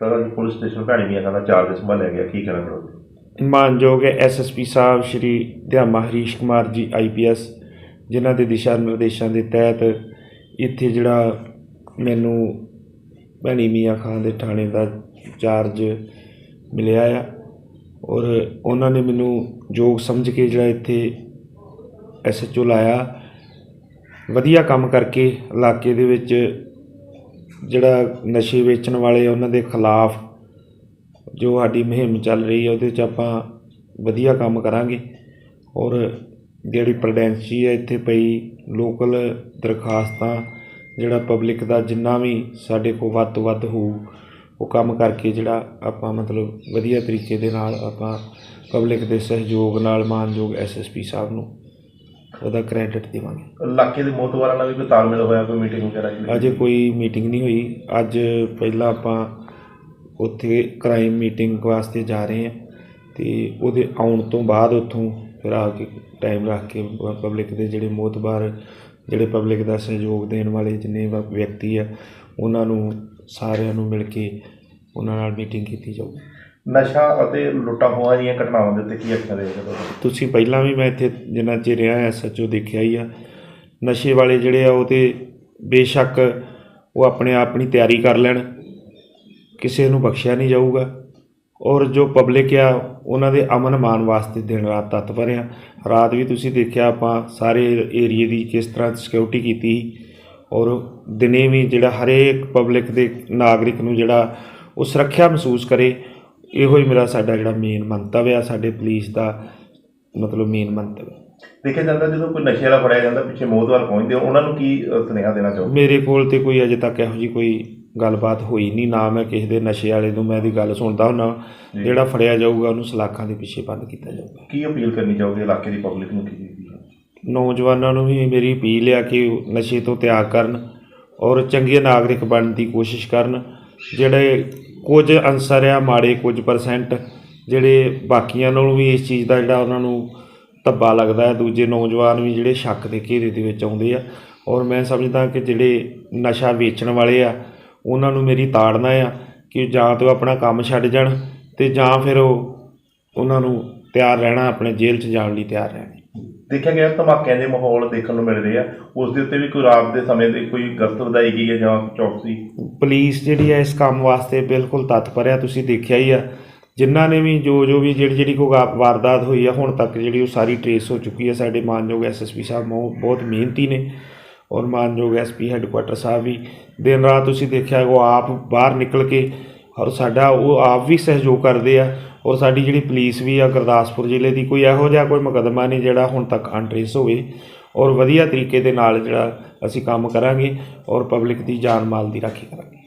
ਤਾਂ ਅੱਜ police station Bhaini Mian Khan ਦਾ ਚਾਰਜ ਸੰਭਾਲਿਆ ਗਿਆ, ਕੀ ਕਹਿਣਾ ਚਾਹੋਗੇ? ਮਾਨਯੋਗ ਐਸਐਸਪੀ ਸਾਹਿਬ ਸ਼੍ਰੀ ਧਿਆਮਾ ਹਰੀਸ਼ ਕੁਮਾਰ ਜੀ ਆਈਪੀਐਸ ਜਿਨ੍ਹਾਂ ਦੇ ਦਿਸ਼ਾ ਨਿਰਦੇਸ਼ਾਂ ਦੇ ਤਹਿਤ ਇੱਥੇ ਜਿਹੜਾ ਮੈਨੂੰ ਭੈਣੀ ਮੀਆਂ ਖਾਂ ਦੇ ਥਾਣੇ ਦਾ ਚਾਰਜ ਮਿਲਿਆ ਆ। ਔਰ ਉਹਨਾਂ ਨੇ ਮੈਨੂੰ ਯੋਗ ਸਮਝ ਕੇ ਜਿਹੜਾ ਇੱਥੇ ਐਸਐਚਓ ਲਾਇਆ। ਵਧੀਆ ਕੰਮ ਕਰਕੇ ਇਲਾਕੇ ਦੇ ਵਿੱਚ ਜਿਹੜਾ ਨਸ਼ੇ ਵੇਚਣ ਵਾਲੇ ਉਹਨਾਂ ਦੇ ਖਿਲਾਫ ਜੋ ਸਾਡੀ ਮੁਹਿੰਮ ਚੱਲ ਰਹੀ ਹੈ ਉਹਦੇ 'ਚ ਆਪਾਂ ਵਧੀਆ ਕੰਮ ਕਰਾਂਗੇ। ਔਰ ਜਿਹੜੀ ਪ੍ਰੈਡੈਂਸੀ ਹੈ ਇੱਥੇ ਪਈ ਲੋਕਲ ਦਰਖਾਸਤਾਂ, ਜਿਹੜਾ ਪਬਲਿਕ ਦਾ ਜਿੰਨਾ ਵੀ ਸਾਡੇ ਕੋਲ ਵੱਧ ਤੋਂ ਵੱਧ ਹੋਊ, ਉਹ ਕੰਮ ਕਰਕੇ ਜਿਹੜਾ ਆਪਾਂ ਮਤਲਬ ਵਧੀਆ ਤਰੀਕੇ ਦੇ ਨਾਲ ਆਪਾਂ ਪਬਲਿਕ ਦੇ ਸਹਿਯੋਗ ਨਾਲ, ਮਾਨਯੋਗ ਐਸਐਸਪੀ ਸਾਹਿਬ ਨੂੰ ਉਹਦਾ ਕ੍ਰੈਡਿਟ ਦੇਵਾਂਗੇ। ਇਲਾਕੇ ਦੇ ਮੋਤਵਾਰਾਂ ਨਾਲ ਵੀ ਕੋਈ ਤਾਲਮੇਲ ਹੋਇਆ ਕੋਈ ਮੀਟਿੰਗ ਵਗੈਰਾ ਜੀ? ਅਜੇ ਕੋਈ ਮੀਟਿੰਗ ਨਹੀਂ ਹੋਈ। ਅੱਜ ਪਹਿਲਾਂ ਆਪਾਂ ਉੱਥੇ ਕ੍ਰਾਈਮ ਮੀਟਿੰਗ ਵਾਸਤੇ ਜਾ ਰਹੇ ਹਾਂ ਤੇ ਉਹਦੇ ਆਉਣ ਤੋਂ ਬਾਅਦ ਉੱਥੋਂ ਫਿਰ ਆ ਕੇ ਟਾਈਮ ਰੱਖ ਕੇ ਪਬਲਿਕ ਦੇ ਜਿਹੜੇ ਮੋਤਬਾਰ ਜਿਹੜੇ ਪਬਲਿਕ ਦਾ ਸਹਿਯੋਗ ਦੇਣ ਵਾਲੇ ਜਿੰਨੇ ਵਿਅਕਤੀ ਆ ਉਹਨਾਂ ਨੂੰ ਸਾਰਿਆਂ ਨੂੰ ਮਿਲ ਕੇ ਉਹਨਾਂ ਨਾਲ ਮੀਟਿੰਗ ਕੀਤੀ ਜਾਊਗੀ। ਨਸ਼ਾ ਅਤੇ ਲੁੱਟਾਂ ਖੋਹਾਂ ਦੀਆਂ ਘਟਨਾਵਾਂ ਦੇ ਉੱਤੇ ਕੀ ਅੱਖਾਂ ਦੇਗਾ ਤੁਸੀਂ ਪਹਿਲਾਂ ਵੀ ਮੈਂ ਇੱਥੇ ਜਿੰਨਾ ਚਿਰ ਰਿਹਾ ਐਸਐਚਓ ਦੇਖਿਆ ਹੀ ਆ। ਨਸ਼ੇ ਵਾਲੇ ਜਿਹੜੇ ਆ, ਉਹ ਤੇ ਬੇਸ਼ੱਕ ਉਹ ਆਪਣੇ ਆਪ ਨਹੀਂ ਤਿਆਰੀ ਕਰ ਲੈਣ। ਕਿਸੇ ਨੂੰ ਬਖਸ਼ਿਆ ਨਹੀਂ ਜਾਊਗਾ। ਔਰ ਜੋ ਪਬਲਿਕ ਆ, ਉਹਨਾਂ ਦੇ ਅਮਨ ਮਾਨ ਵਾਸਤੇ ਦਿਨ ਰਾਤ ਤਤਪਰ ਆ ਰਾਤ ਵੀ ਤੁਸੀਂ ਦੇਖਿਆ, ਆਪਾਂ ਸਾਰੇ ਏਰੀਏ ਦੀ ਕਿਸ ਤਰ੍ਹਾਂ ਸਿਕਿਉਰਿਟੀ ਕੀਤੀ ਔਰ ਦਿਨੇ ਵੀ ਜਿਹੜਾ ਹਰੇਕ ਪਬਲਿਕ ਦੇ ਨਾਗਰਿਕ ਨੂੰ ਜਿਹੜਾ ਉਹ ਸੁਰੱਖਿਆ ਮਹਿਸੂਸ ਕਰੇ। ਇਹੋ ਹੀ ਮੇਰਾ ਸਾਡਾ ਜਿਹੜਾ ਮੇਨ ਮੰਤਵ ਆ ਸਾਡੇ ਪੁਲਿਸ ਦਾ ਮਤਲਬ ਮੇਨ ਮੰਤਵ। ਹੈ ਦੇਖਿਆ ਜਾਂਦਾ ਜਦੋਂ ਕੋਈ ਨਸ਼ੇ ਵਾਲਾ ਫੜਿਆ ਜਾਂਦਾ ਪਿੱਛੇ ਮੋਤਵਾਰ ਪਹੁੰਚਦੇ ਹੋ, ਉਹਨਾਂ ਨੂੰ ਕੀ ਅ, ਸੁਨੇਹਾ ਦੇਣਾ ਚਾਹੋਗੇ? ਮੇਰੇ ਕੋਲ ਤੇ ਕੋਈ ਅਜੇ ਤੱਕ ਇਹੋ ਜੀ ਕੋਈ ਗੱਲਬਾਤ ਹੋਈ ਨਹੀਂ ਨਾ ਮੈਂ ਕਿਸੇ ਦੇ ਨਸ਼ੇ ਵਾਲੇ ਨੂੰ ਮੈਂ ਇਹਦੀ ਗੱਲ ਸੁਣਦਾ ਜੀ। ਜਿਹੜਾ ਫੜਿਆ ਜਾਊਗਾ ਉਹਨੂੰ ਸਲਾਖਾਂ ਦੇ ਪਿੱਛੇ ਬੰਦ ਕੀਤਾ ਜਾਊਗਾ। ਕੀ ਅਪੀਲ ਕਰਨੀ ਚਾਹੋਗੇ ਇਲਾਕੇ ਦੀ ਪਬਲਿਕ ਨੂੰ ਕੀ ਕੀ ਨੌਜਵਾਨਾਂ ਨੂੰ ਵੀ ਮੇਰੀ ਅਪੀਲ ਆ ਕਿ ਉਹ ਨਸ਼ੇ ਤੋਂ ਤਿਆਗ ਕਰਨ ਔਰ ਚੰਗੇ ਨਾਗਰਿਕ ਬਣਨ ਦੀ ਕੋਸ਼ਿਸ਼ ਕਰਨ ਜਿਹੜੇ ਕੁਝ ਅਨਸਰ ਆ, ਮਾੜੇ ਕੁਝ ਪਰਸੈਂਟ ਜਿਹੜੇ ਬਾਕੀਆਂ ਨਾਲੋਂ ਵੀ ਇਸ ਚੀਜ਼ ਦਾ ਜਿਹੜਾ ਉਹਨਾਂ ਨੂੰ ਧੱਬਾ ਲੱਗਦਾ ਹੈ, ਦੂਜੇ ਨੌਜਵਾਨ ਵੀ ਜਿਹੜੇ ਸ਼ੱਕ ਦੇ ਘੇਰੇ ਦੇ ਵਿੱਚ ਆਉਂਦੇ ਆ। ਔਰ ਮੈਂ ਸਮਝਦਾ ਕਿ ਜਿਹੜੇ ਨਸ਼ਾ ਵੇਚਣ ਵਾਲੇ ਆ, ਉਹਨਾਂ ਨੂੰ ਮੇਰੀ ਤਾੜਨਾ ਆ ਕਿ ਜਾਂ ਤਾਂ ਉਹ ਆਪਣਾ ਕੰਮ ਛੱਡ ਜਾਣ ਤੇ ਜਾਂ ਫਿਰ ਉਹ ਉਹਨਾਂ ਨੂੰ ਤਿਆਰ ਰਹਿਣਾ, ਆਪਣੇ ਜੇਲ੍ਹ 'ਚ ਜਾਣ ਲਈ ਤਿਆਰ ਰਹਿਣ। ਦੇਖਿਆ ਗਿਆ ਧਮਾਕਿਆਂ ਦੇ ਮਾਹੌਲ ਦੇਖਣ ਨੂੰ ਮਿਲ ਰਹੇ ਆ। ਉਸ ਦੇ ਉੱਤੇ ਵੀ ਕੋਈ ਰਾਤ ਦੇ ਸਮੇਂ ਤੇ ਕੋਈ ਗਸ਼ਤ ਵਧਾਈ ਗਈ ਹੈ ਜਾਂ ਚੌਕਸੀ? ਪੁਲਿਸ ਜਿਹੜੀ ਹੈ ਇਸ ਕੰਮ ਵਾਸਤੇ ਬਿਲਕੁਲ ਤਤਪਰ ਆ, ਤੁਸੀਂ ਦੇਖਿਆ ਹੀ ਆ। ਜਿਨ੍ਹਾਂ ਨੇ ਵੀ ਜੋ ਜੋ ਵੀ ਜਿਹੜੀ ਜਿਹੜੀ ਕੋਈ ਵਾ- ਵਾਰਦਾਤ ਹੋਈ ਆ, ਹੁਣ ਤੱਕ ਜਿਹੜੀ ਉਹ ਸਾਰੀ ਟਰੇਸ ਹੋ ਚੁੱਕੀ ਹੈ ਸਾਡੇ ਮਾਨਯੋਗ ਐਸਐਸਪੀ ਸਾਹਿਬ ਮੋ- ਬਹੁਤ ਮਿਹਨਤੀ ਨੇ ਔਰ ਮਾਨਯੋਗ ਐਸਪੀ ਹੈੱਡਕੁਆਟਰ ਸਾਹਿਬ ਵੀ। ਦਿਨ ਰਾਤ ਤੁਸੀਂ ਦੇਖਿਆ, ਉਹ ਆਪ ਬਾਹਰ ਨਿਕਲ ਕੇ ਔਰ ਸਾਡਾ, ਉਹ ਆਪ ਵੀ ਸਹਿਯੋਗ ਕਰਦੇ ਆ। ਔਰ ਸਾਡੀ ਜਿਹੜੀ ਪੁਲਿਸ ਵੀ ਆ ਗੁਰਦਾਸਪੁਰ ਜ਼ਿਲ੍ਹੇ ਦੀ ਕੋਈ ਇਹੋ ਜਿਹਾ ਕੋਈ ਮੁਕੱਦਮਾ ਨਹੀਂ ਜਿਹੜਾ ਹੁਣ ਤੱਕ ਅਨਟ੍ਰੇਸ ਹੋਵੇ ਔਰ ਵਧੀਆ ਤਰੀਕੇ ਦੇ ਨਾਲ ਜਿਹੜਾ ਅਸੀਂ ਕੰਮ ਕਰਾਂਗੇ ਔਰ ਪਬਲਿਕ ਦੀ ਜਾਨ ਮਾਲ ਦੀ ਰਾਖੀ ਕਰਾਂਗੇ।